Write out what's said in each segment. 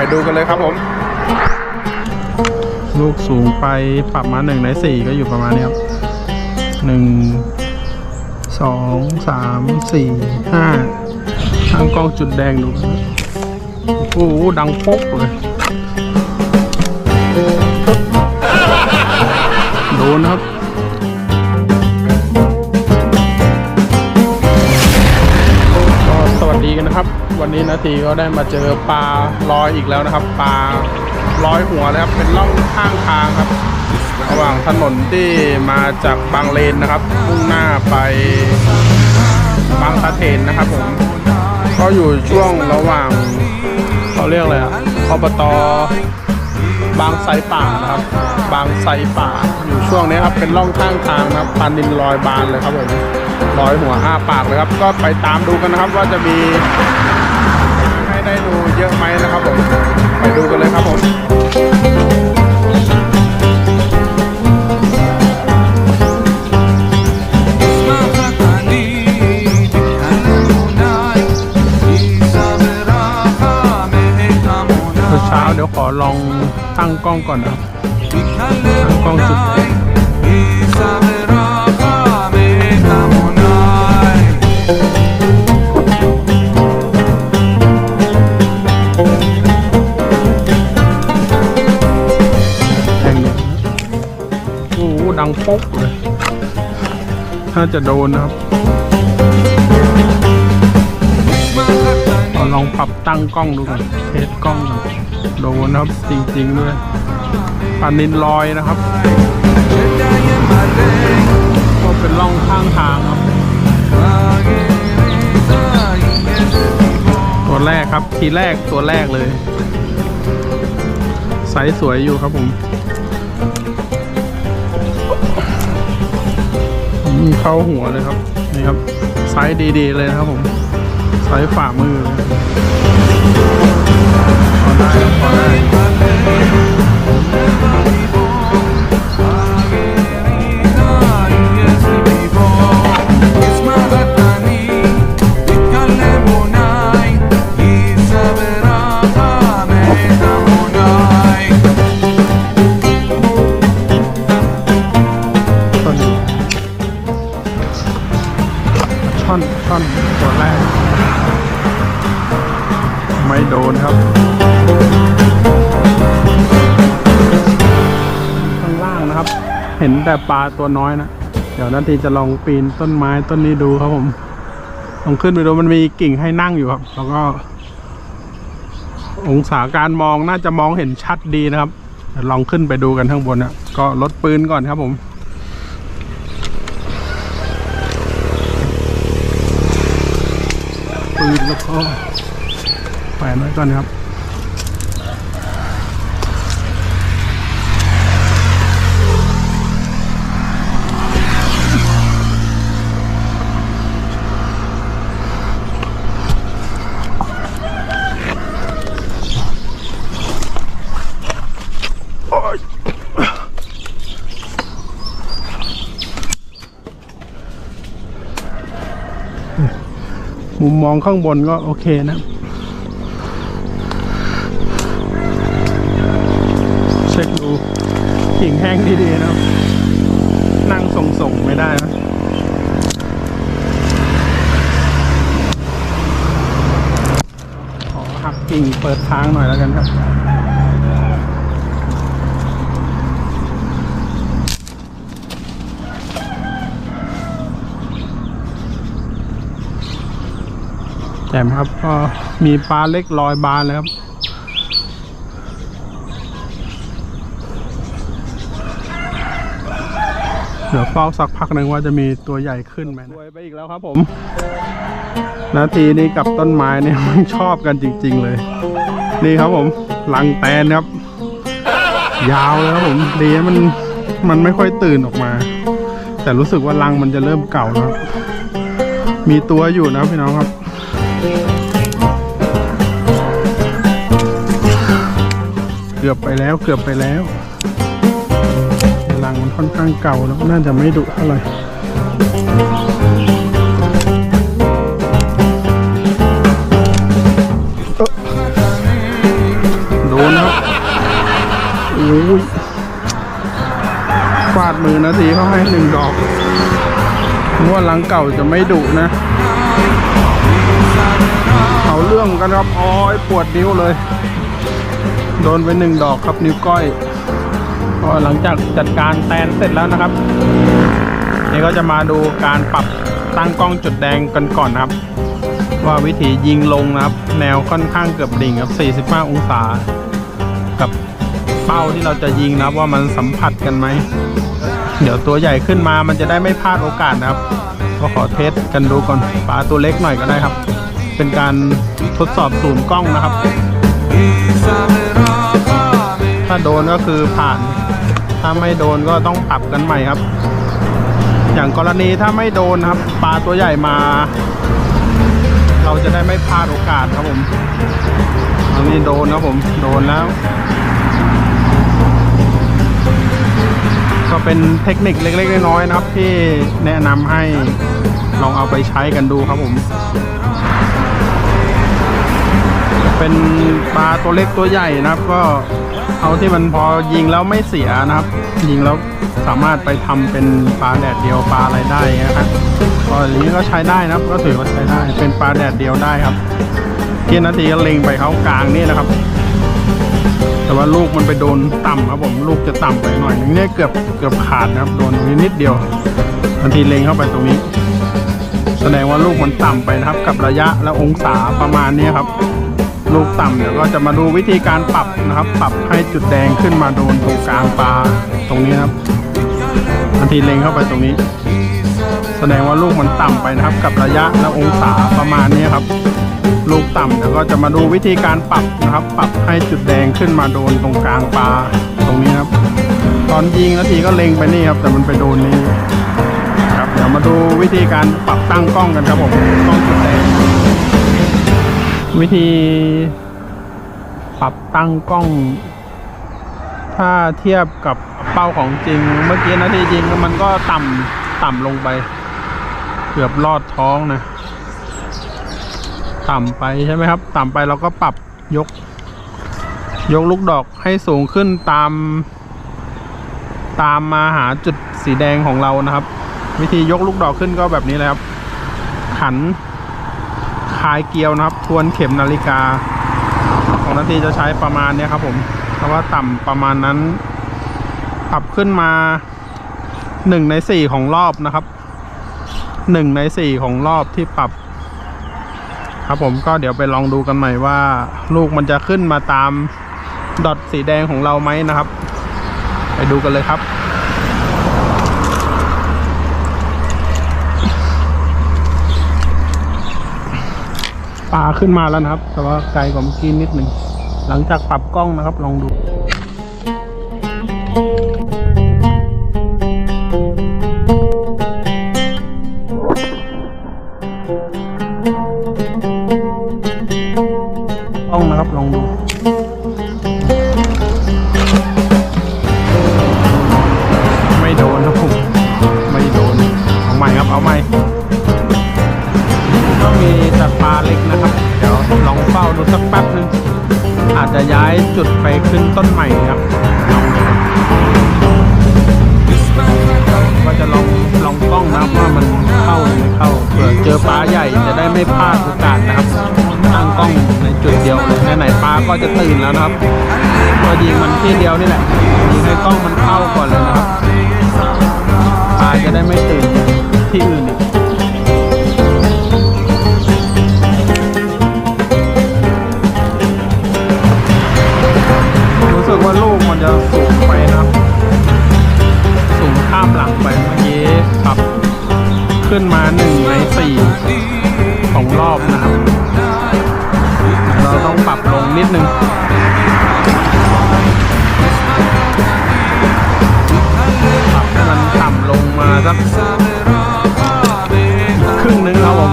ไปดูกันเลยครับผม ลูกสูงไปปรับมาหนึ่งในสี่ก็อยู่ประมาณนี้ครับหนึ่งสองสามสี่ห้าทางกล้องจุดแดงดูโอ้โหดังปกเลยโดนครับ นี้นาทีก็ได้มาเจอปลาลอยอีกแล้วนะครับ ปลาลอยหัวเลยครับ เป็นร่องข้างทางครับ ระหว่างถนนที่มาจากบางเลนนะครับมุ่งหน้าไปบางตะเถนนะครับผมก็อยู่ช่วงระหว่างเขาเรียกอะไรอะอบตบางไทรป่านะครับ บางไทรป่า อยู่ช่วงนี้ครับเป็นร่องข้างทางนะครับปลานินลอยบานเลยครับผมลอยหัวอ้าปากเลยครับ ก็ไปตามดูกันนะครับว่าจะมี ให้ได้ดูเยอะไหมนะครับผม ไปดูกันเลยครับผมเช้าเดี๋ยวขอลองตั้งกล้องก่อนนะ ถ้าจะโดนนะครับขอลองปรับตั้งกล้องดูก่อนเทสกล้องก่อนโดนนะครับจริงๆด้วยปานินลอยนะครับก็เป็นร่องข้างทางครับตัวแรกครับทีแรกตัวแรกเลยไซส์สวยอยู่ครับผม เข้าหัวเลยครับนี่ครับไซส์ดีๆเลยนะครับผมไซส์ฝ่ามือเลยพอได้ครับพอได้ ห็นแต่ปลาตัวน้อยนะ เดี๋ยวนาทีจะลองปีนต้นไม้ต้นนี้ดูครับผม ลองขึ้นไปดูมันมีกิ่งให้นั่งอยู่ครับ แล้วก็ องศาการมองน่าจะมองเห็นชัดดีนะครับลองขึ้นไปดูกันข้างบนนะก็ลดปืนก่อนครับผมปืนแล้วก็แขวนไว้ก่อนครับ มุมมองข้างบนก็โอเคนะเช็คดูกิ่งแห้งดีๆนะนั่งส่งๆไม่ได้นะขอหักกิ่งเปิดทางหน่อยแล้วกันครับ แจ่มครับก็มีปลาเล็กลอยบานเลยครับ เดี๋ยวเฝ้าสักพักหนึ่งว่าจะมีตัวใหญ่ขึ้นไหมนะไปอีกแล้วครับผม นาทีนี้กับต้นไม้เนี่ยมันชอบกันจริง ๆ เลย นี่ครับผมลังแตนครับ ยาวเลยครับผมดีนะมันมันไม่ค่อยตื่นออกมา แต่รู้สึกว่าลังมันจะเริ่มเก่าแล้วครับมีตัวอยู่นะพี่น้องครับ กือบไปแล้วเกือบไปแล้วหลังมันค่อนข้างเก่าแล้วน่าจะไม่ดุเท่าไหร่เอ้ออ้ยฟาดมือนาทีเขาให้หนึ่งดอกว่าหลังเก่าจะไม่ดุนะเอาเรื่องกันครับอ้อยปวดนิ้วเลย โดนไปหนึ่งดอกครับนิ้วก้อยก็หลังจากจัดการแตนเสร็จแล้วนะครับ นี่ก็จะมาดูการปรับตั้งกล้องจุดแดงกันก่อนนะครับ ว่าวิธียิงลงนะครับ แนวค่อนข้างเกือบดิ่งครับ 45 องศา กับเป้าที่เราจะยิงนะครับว่ามันสัมผัสกันไหม เดี๋ยวตัวใหญ่ขึ้นมามันจะได้ไม่พลาดโอกาสนะครับ ก็ขอเทสกันดูก่อนปลาตัวเล็กหน่อยก็ได้ครับ เป็นการทดสอบศูนย์กล้องนะครับ ถ้าโดนก็คือผ่าน ถ้าไม่โดนก็ต้องปรับกันใหม่ครับ อย่างกรณีถ้าไม่โดนครับปลาตัวใหญ่มา เราจะได้ไม่พลาดโอกาสครับผมอันนี้โดนครับผม โดนแล้ว ก็เป็นเทคนิคเล็กๆน้อยๆนะครับ ที่แนะนำให้ลองเอาไปใช้กันดูครับผม เป็นปลาตัวเล็กตัวใหญ่นะครับ ก็เอาที่มันพอยิงแล้วไม่เสียนะครับ ยิงแล้วสามารถไปทำเป็นปลาแดดเดียวปลาอะไรได้นะครับก็อย่างนี้ก็ใช้ได้นะครับ ก็ถือว่าใช้ได้เป็นปลาแดดเดียวได้ครับที่นาทีก็เล็งไปเขากลางนี่นะครับ แต่ว่าลูกมันไปโดนต่ำครับผมลูกจะต่ำไปหน่อยนึงเนี่ยเกือบเกือบขาดนะครับโดนตรงนี้นิดเดียวนาทีเล็งเข้าไปตรงนี้ แสดงว่าลูกมันต่ำไปนะครับ กับระยะและองศาประมาณนี้ครับ ลูกต่ำเดี๋ยวก็จะมาดูวิธีการปรับนะครับ ปรับให้จุดแดงขึ้นมาโดนตรงกลางปลาตรงนี้ครับนทีเล็งเข้าไปตรงนี้ แสดงว่าลูกมันต่ำไปนะครับ กับระยะและองศาประมาณนี้ครับ ลูกต่ำเดี๋ยวก็จะมาดูวิธีการปรับนะครับ ปรับให้จุดแดงขึ้นมาโดนตรงกลางปลาตรงนี้ครับ ตอนยิงนาทีก็เล็งไปนี่ครับแต่มันไปโดนนี่ครับเดี๋ยวมาดูวิธีการปรับตั้งกล้องกันครับผมกล้องจุดแดง วิธีปรับตั้งกล้อง ถ้าเทียบกับเป้าของจริง เมื่อกี้นาทียิงมันก็ต่ำต่ำลงไป เกือบลอดท้องนะ ต่ำไปใช่ไหมครับ ต่ำไปเราก็ปรับยก ยกลูกดอกให้สูงขึ้นตาม ตามมาหาจุดสีแดงของเรานะครับ วิธียกลูกดอกขึ้นก็แบบนี้เลยครับ ขัน คลายเกลียวนะครับ ทวนเข็มนาฬิกา ของนาทีจะใช้ประมาณเนี้ยครับผมเพราะว่าต่ำประมาณนั้นปรับขึ้นมาหนึ่งในสี่ของรอบนะครับหนึ่งในสี่ของรอบที่ปรับ ครับผมก็เดี๋ยวไปลองดูกันใหม่ว่า ลูกมันจะขึ้นมาตามดอทสีแดงของเราไหมนะครับ ไปดูกันเลยครับ ปลาขึ้นมาแล้วนะครับ แต่ว่าไกลกว่าเมื่อกี้นิดหนึ่งหลังจากปรับกล้องนะครับลองดู เฝ้าดูสักแป๊บนึงอาจจะย้ายจุดไปขึ้นต้นใหม่ครับก็จะลองลองกล้องนะครับว่ามันเข้าหรือไม่เข้าเผื่อเจอปลาใหญ่จะได้ไม่พลาดโอกาสนะครับตั้งกล้องในจุดเดียวเลยไหนปลาก็จะตื่นแล้วนะครับก็ยิงมันที่เดียวนี่แหละยิงให้กล้องมันเข้าก่อนเลยนะครับปลาจะได้ไม่ตื่นที่อื่นอีก ขึ้นมาหนึ่งในสี่ของรอบนะครับ เราต้องปรับลงนิดนึงปรับให้มันต่ำลงมาสักครึ่งนึงครับผม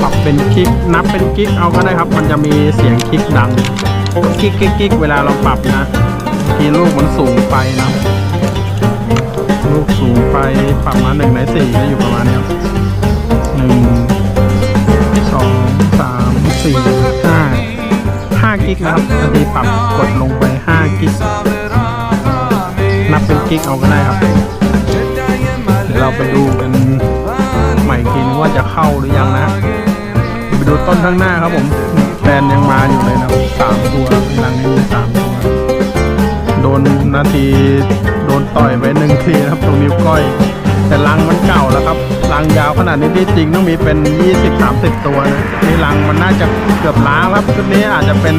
ปรับเป็นคลิกนับเป็นคลิกเอาก็ได้ครับ มันจะมีเสียงคลิกดังคลิกคลิกคลิกเวลาเราปรับนะทีลูกมันสูงไปนะ ลูกสูงไปปรับมาหนึ่งในสี่ก็อยู่ประมาณนี้ครับหนึ่งสองสามสี่ห้าห้ากิกนะครับนาทีปรับกดลงไปห้ากิกคลิกเอาก็ได้ครับ เดี๋ยวเราไปดูกันใหม่กทีนึงว่าจะเข้าหรือยังนะไปดูต้นข้างหน้าครับผมแฟนยังมาอยู่เลยนะสามตัวรังนี้มีสามตัวโดนนาที นต่อยไปหนึ่งทีนะครับตรงนิ้วก้อย แต่รังมันเก่าแล้วครับรังยาวขนาดนี้ที่จริงต้องมีเป็น 20-30 ตัวนะนี่รังมันน่าจะเกือบล้างครับชุดนี้อาจจะเป็น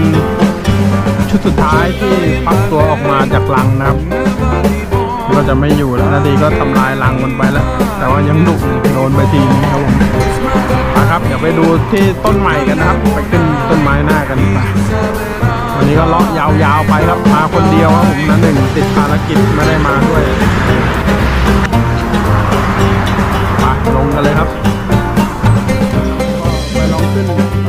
ชุดสุดท้ายที่พักตัวออกมาจากรังนะครับก็จะไม่อยู่แล้วนาทีก็ทำลายรังมันไปแล้ว แต่ว่ายังดุโดนไปทีนี้ครับผมนะครับเดี๋ยวไปดูที่ต้นใหม่กันนะครับ ไปขึ้นต้นไม้หน้ากันไป วันนี้ก็เลาะยาวๆไปครับมาคนเดียวครับผมนะหนึ่งติดภารกิจไม่ได้มาด้วยไปลงกันเลยครับไปลองขึ้น